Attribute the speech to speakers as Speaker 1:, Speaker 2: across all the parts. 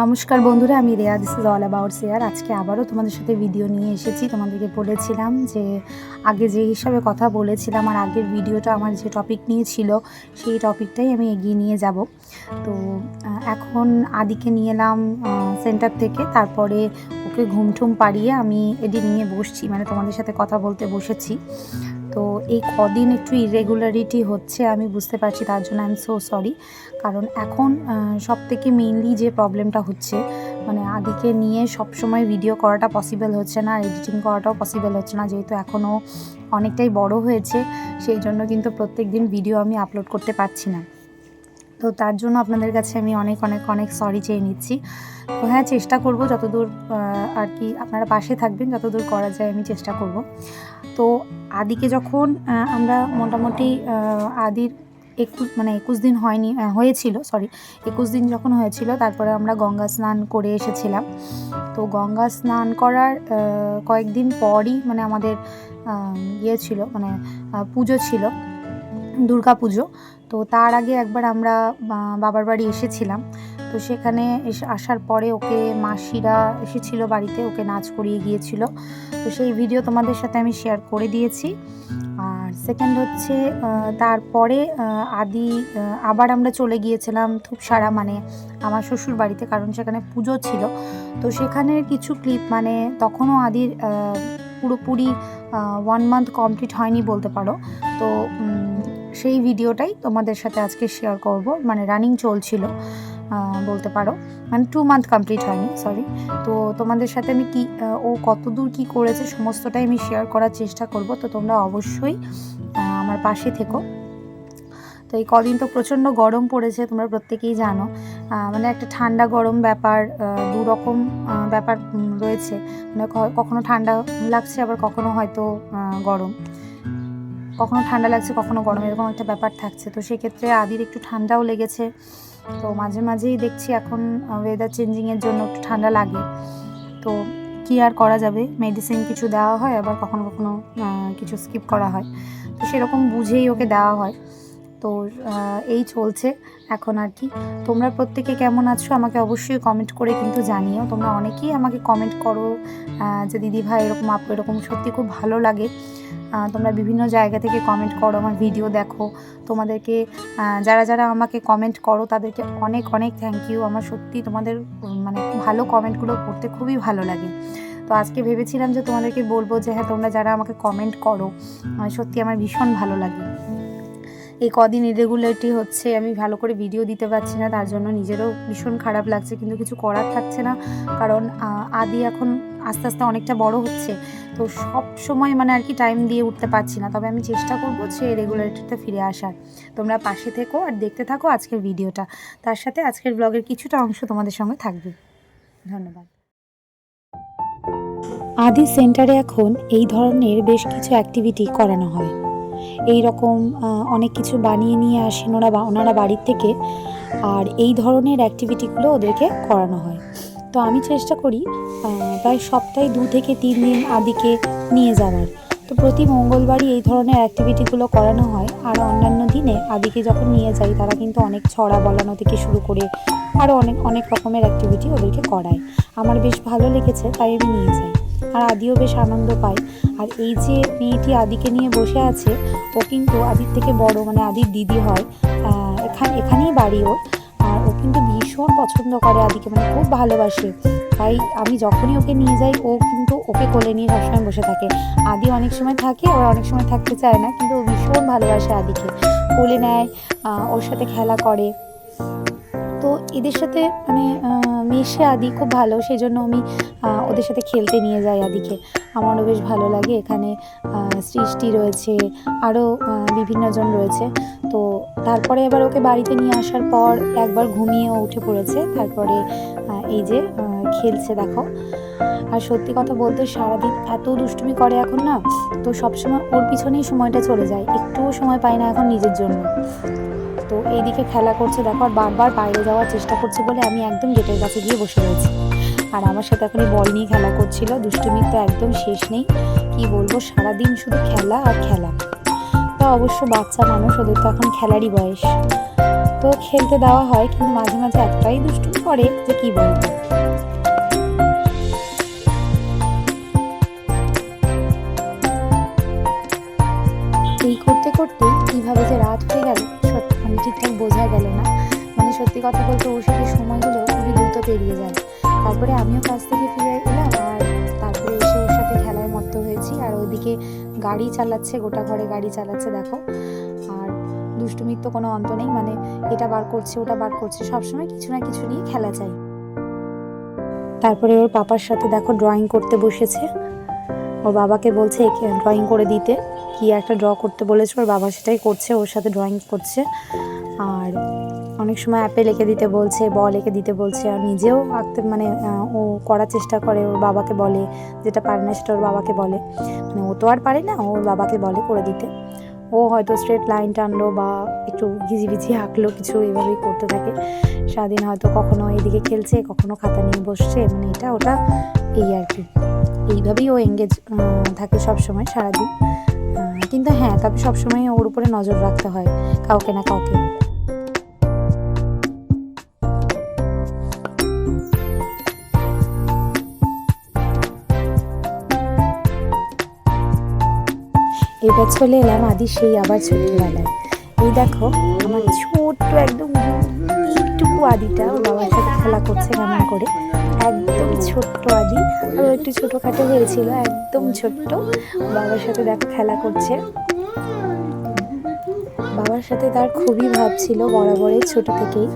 Speaker 1: নমস্কার বন্ধুরা, আমি Reya this is all about share আজকে আবারও তোমাদের সাথে ভিডিও নিয়ে এসেছি। তোমাদেরকে বলেছিলাম যে, আগে যে হিসাবে কথা বলেছিলাম আর আগের ভিডিওটা আমার যে টপিক নিয়ে ছিল, সেই টপিকটাই আমি এগিয়ে নিয়ে যাব। তো এখন আদিকে নিয়ে এলাম সেন্টার থেকে। তারপরে ওকে ঘুমঠুম পাড়িয়ে আমি এডিটিংয়ে বসছি মানে তোমাদের সাথে কথা বলতে বসেছি। তো এই কদিন একটু ইরেগুলারিটি হচ্ছে, আমি বুঝতে পারছি তার জন্য আই এম সো সরি কারণ এখন সব থেকে মেইনলি যে প্রবলেমটা হচ্ছে মানে আদিকে নিয়ে সব সময় ভিডিও করাটা পসিবল হচ্ছে না এডিটিং করাটাও পসিবল হচ্ছে না, যেহেতু এখনও অনেকটাই বড় হয়েছে, সেই জন্য কিন্তু প্রত্যেক দিন ভিডিও আমি আপলোড করতে পারছি না। তো তার জন্য আপনাদের কাছে আমি অনেক অনেক অনেক সরি চেয়ে নিচ্ছি। তো হ্যাঁ চেষ্টা করব যতদূর আর কি আপনারা পাশে থাকবেন, যতদূর করা যায় আমি চেষ্টা করব। তো আদিকে যখন আমরা মোটামুটি আদির একুশ মানে একুশ দিন হয়নি হয়েছিল সরি একুশ দিন যখন হয়েছিল, তারপরে আমরা গঙ্গা স্নান করে এসেছিলাম। তো গঙ্গা স্নান করার কয়েকদিন পরই মানে আমাদের ইয়ে ছিল মানে পুজো ছিল দুর্গা পুজো তো তার আগে একবার আমরা বাবার বাড়ি এসেছিলাম। তো সেখানে আসার পরে ওকে মাসিরা এসেছিল বাড়িতে, ওকে নাচ করিয়ে গিয়েছিল। তো সেই ভিডিও তোমাদের সাথে আমি শেয়ার করে দিয়েছি। আর সেকেন্ড হচ্ছে তারপরে আদি আবার আমরা চলে গিয়েছিলাম খুব সারা মানে আমার শ্বশুর বাড়িতে, কারণ সেখানে পুজো ছিল। তো সেখানের কিছু ক্লিপ মানে তখনও আদির পুরোপুরি ওয়ান মান্থ কমপ্লিট হয়নি বলতে পারো। তো সেই ভিডিওটাই তোমাদের সাথে আজকে শেয়ার করব। মানে রানিং চলছিল বলতে পারো। মানে টু মান্থ কমপ্লিট হয়নি সরি তো তোমাদের সাথে আমি কি ও কতদূর কি করেছে সমস্তটাই আমি শেয়ার করার চেষ্টা করব। তো তোমরা অবশ্যই আমার পাশে থেকো। তো এই কদিন তো প্রচণ্ড গরম পড়েছে, তোমরা প্রত্যেকেই জানো। মানে একটা ঠান্ডা গরম ব্যাপার দু রকম ব্যাপার রয়েছে। মানে কখনো ঠান্ডা লাগছে, আবার কখনো হয়তো গরম। কখনো ঠান্ডা লাগছে, কখনো গরম, এরকম একটা ব্যাপার থাকছে। তো সেক্ষেত্রে আদির একটু ঠান্ডাও লেগেছে। তো মাঝে মাঝেই দেখছি এখন ওয়েদার চেঞ্জিংয়ের জন্য একটু ঠান্ডা লাগে। তো কি আর করা যাবে? মেডিসিন কিছু দেওয়া হয়, আবার কখনো কখনো কিছু স্কিপ করা হয়। তো সেরকম বুঝেই ওকে দেওয়া হয়। তো এই চলছে এখন আর কি। তোমরা প্রত্যেকে কেমন আছো? আমাকে অবশ্যই কমেন্ট করে কিন্তু জানিও। তোমরা অনেকেই আমাকে কমেন্ট করো যে দিদি ভাই এরকম আপু এরকম সত্যি খুব ভালো লাগে। তোমরা বিভিন্ন জায়গা থেকে কমেন্ট করো, আমার ভিডিও দেখো। তোমাদেরকে যারা যারা আমাকে কমেন্ট করো, তাদেরকে অনেক অনেক থ্যাংক ইউ আমার সত্যি তোমাদের মানে ভালো কমেন্টগুলো পড়তে খুবই ভালো লাগে। তো আজকে ভেবেছিলাম যে তোমাদেরকে বলব যে হ্যাঁ তোমরা যারা আমাকে কমেন্ট করো সত্যি আমার ভীষণ ভালো লাগে। এই কদিন ইরেগুলারিটি হচ্ছে, আমি ভালো করে ভিডিও দিতে পারছি না, তার জন্য নিজেরও ভীষণ খারাপ লাগছে, কিন্তু কিছু করার থাকছে না, কারণ আদি এখন আস্তে আস্তে অনেকটা বড় হচ্ছে, তো সব সময় মানে আর কি টাইম দিয়ে উঠতে পারছি না, তবে আমি চেষ্টা করব যে রেগুলারিটিতে ফিরে আসার। তোমরা পাশে থেকো আর দেখতে থাকো আজকের ভিডিওটা তার সাথে আজকের ব্লগের কিছুটা অংশ তোমাদের সঙ্গে থাকবে। ধন্যবাদ। আদি সেন্টারে এখন এই ধরনের বেশ কিছু অ্যাক্টিভিটি করানো হয়। এই রকম অনেক কিছু বানিয়ে নিয়ে আসেন ওরা বা, ওনারা বাড়ির থেকে। আর এই ধরনের অ্যাক্টিভিটিগুলো ওদেরকে করানো হয়। তো আমি চেষ্টা করি প্রায় সপ্তাহে দু থেকে তিন দিন আদিকে নিয়ে যাওয়ার। তো প্রতি মঙ্গলবারই এই ধরনের অ্যাক্টিভিটিগুলো করানো হয়। আর অন্যান্য দিনে আদিকে যখন নিয়ে যাই, তারা কিন্তু অনেক ছড়া বলানো থেকে শুরু করে আরও অনেক অনেক রকমের অ্যাক্টিভিটি ওদেরকে করায়। আমার বেশ ভালো লেগেছে, তাই আমি নিয়ে যাই। আর আদিও বেশ আনন্দ পায়। আর এই যে মেয়েটি আদিকে নিয়ে বসে আছে, ও কিন্তু আদির থেকে বড় মানে আদির দিদি হয়। এখানে, এখানেই বাড়ি ওর। আর ও কিন্তু ভীষণ পছন্দ করে আদিকে মানে খুব ভালোবাসে। তাই আমি যখনই ওকে নিয়ে যাই, ও কিন্তু ওকে কোলে নিয়ে সবসময় বসে থাকে। আদি অনেক সময় থাকে, ওর অনেক সময় থাকতে চায় না, কিন্তু ও ভীষণ ভালোবাসে আদিকে। কোলে নেয় ওর সাথে খেলা করে। তো এদের সাথে মানে মেশে আদি খুব ভালো সেই জন্য আমি ওদের সাথে খেলতে নিয়ে যাই আদিকে। আমারও বেশ ভালো লাগে এখানে সৃষ্টি রয়েছে, আরও বিভিন্ন জন রয়েছে। তো তারপরে এবার ওকে বাড়িতে নিয়ে আসার পর একবার ঘুমিয়েও উঠে পড়েছে। তারপরে এই যে খেলছে, দেখো। আর সত্যি কথা বলতে সারাদিন এত দুষ্টুমি করে এখন না, তো সবসময় ওর পিছনেই সময়টা চলে যায়। একটুও সময় পায় না এখন নিজের জন্য। তো এইদিকে খেলা করছে, দেখো, আর বারবার বাইরে যাওয়ার চেষ্টা করছে বলে আমি একদম গেটের কাছে গিয়ে বসে রয়েছি। আর আমার সাথে এখন বল নিয়ে খেলা করছিল, দুষ্টুমির তো একদম শেষ নেই। কি বলব, সারাদিন শুধু খেলা আর খেলা। তা অবশ্য বাচ্চা মানুষ, ওদের তো এখন খেলারই বয়স। তো খেলতে দেওয়া হয়, কিন্তু মাঝে মাঝে একটাই দুষ্টুমি করে যে কি বলব। এই করতে করতে ঠিকঠাক বোঝা গেল না। মানে সত্যি কথা বলতে ওর সাথে সময়গুলো খুবই দ্রুত পেরিয়ে যায়। তারপরে আমিও কাজ থেকে ফিরে এলাম আর তারপরে এসে ওর সাথে খেলায় মত্ত হয়েছি। আর ওইদিকে গাড়ি চালাচ্ছে, গোটা ঘরে গাড়ি চালাচ্ছে, দেখো। আর দুষ্টুমির তো কোনো অন্ত নেই মানে এটা বার করছে, ওটা বার করছে, সবসময় কিছু না কিছু নিয়ে খেলা চাই। তারপরে ওর পাপার সাথে দেখো ড্রয়িং করতে বসেছে। ওর বাবাকে বলছে ড্রয়িং করে দিতে। কি একটা ড্র করতে বলেছে, ওর বাবা সেটাই করছে, ওর সাথে ড্রয়িং করছে। অনেক সময় অ্যাপে লিখে দিতে বলছে বল এঁকে দিতে বলছে, আর নিজেও আঁকতে মানে ও করার চেষ্টা করে, ওর বাবাকে বলে, যেটা পারে না সেটা ওর বাবাকে বলে। মানে ও তো আর পারে না, ওর বাবাকে বলে করে দিতে। ও হয়তো স্ট্রেট লাইন টানলো বা একটু ঘিজিবিজি আঁকলো, কিছু এভাবেই করতে থাকে। সারাদিন হয়তো কখনো এদিকে খেলছে, কখনো খাতা নিয়ে বসছে মানে এটা ওটা এই আর কি। এইভাবেই ও এঙ্গেজ থাকে সব সময় সারাদিন কিন্তু হ্যাঁ তবে সবসময় ওর উপরে নজর রাখতে হয়, কাউকে না কাউকে। এবার চলে এলাম আদি সেই আবার ছোট্টবেলায় এই দেখো, আমার ছোট্ট একদম এইটুকু আদিটা, ওর বাবার সাথে খেলা করছে কেমন করে। একদম ছোট্ট আদি। আর একটু ছোটোখাটো হয়েছিল, একদম ছোট্ট। বাবার সাথে দেখো, খেলা করছে। বাবার সাথে তার খুবই ভাব ছিল বরাবরই ছোট থেকেই।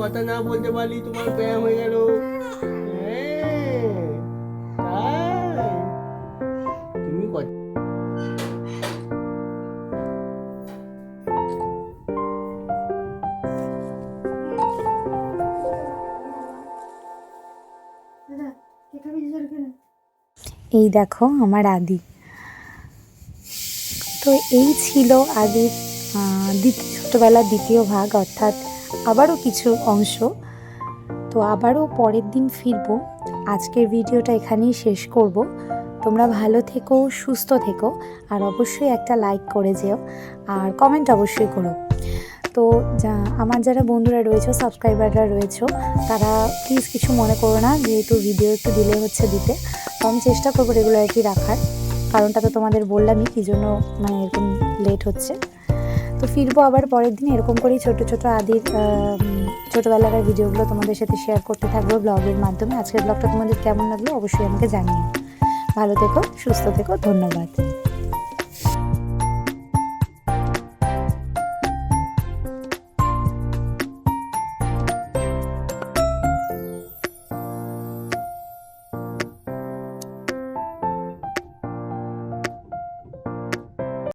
Speaker 2: কথা না বলতে পারলি তোমার ব্যায়াম হয়ে গেল। হ্যাঁ,
Speaker 1: এই দেখো আমার আদি। তো এই ছিল আদির দ্বিতীয় ছোটোবেলার দ্বিতীয় ভাগ অর্থাৎ আবারও কিছু অংশ। তো আবারও পরের দিন ফিরবো। আজকের ভিডিওটা এখানেই শেষ করব। তোমরা ভালো থেকো, সুস্থ থেকো, আর অবশ্যই একটা লাইক করে যেও, আর কমেন্ট অবশ্যই করো। তো যা- আমার যারা বন্ধুরা রয়েছে, সাবস্ক্রাইবাররা রয়েছে, তারা প্লিজ কিছু মনে করো না, যেহেতু ভিডিও একটু ডিলে হচ্ছে দিতে। তো আমি চেষ্টা করব রেগুলারিটি রাখার, কারণটা তো তোমাদের বললামই, কী জন্য মানে এরকম লেট হচ্ছে। তো ফিরবো আবার পরের দিন। এরকম করেই ছোট ছোট আদির ছোটোবেলাকার ভিডিওগুলো তোমাদের সাথে শেয়ার করতে থাকব ব্লগের মাধ্যমে। আজকের ব্লগটা তোমাদের কেমন লাগল অবশ্যই আমাকে জানিও। ভালো থেকো, সুস্থ থেকো, ধন্যবাদ।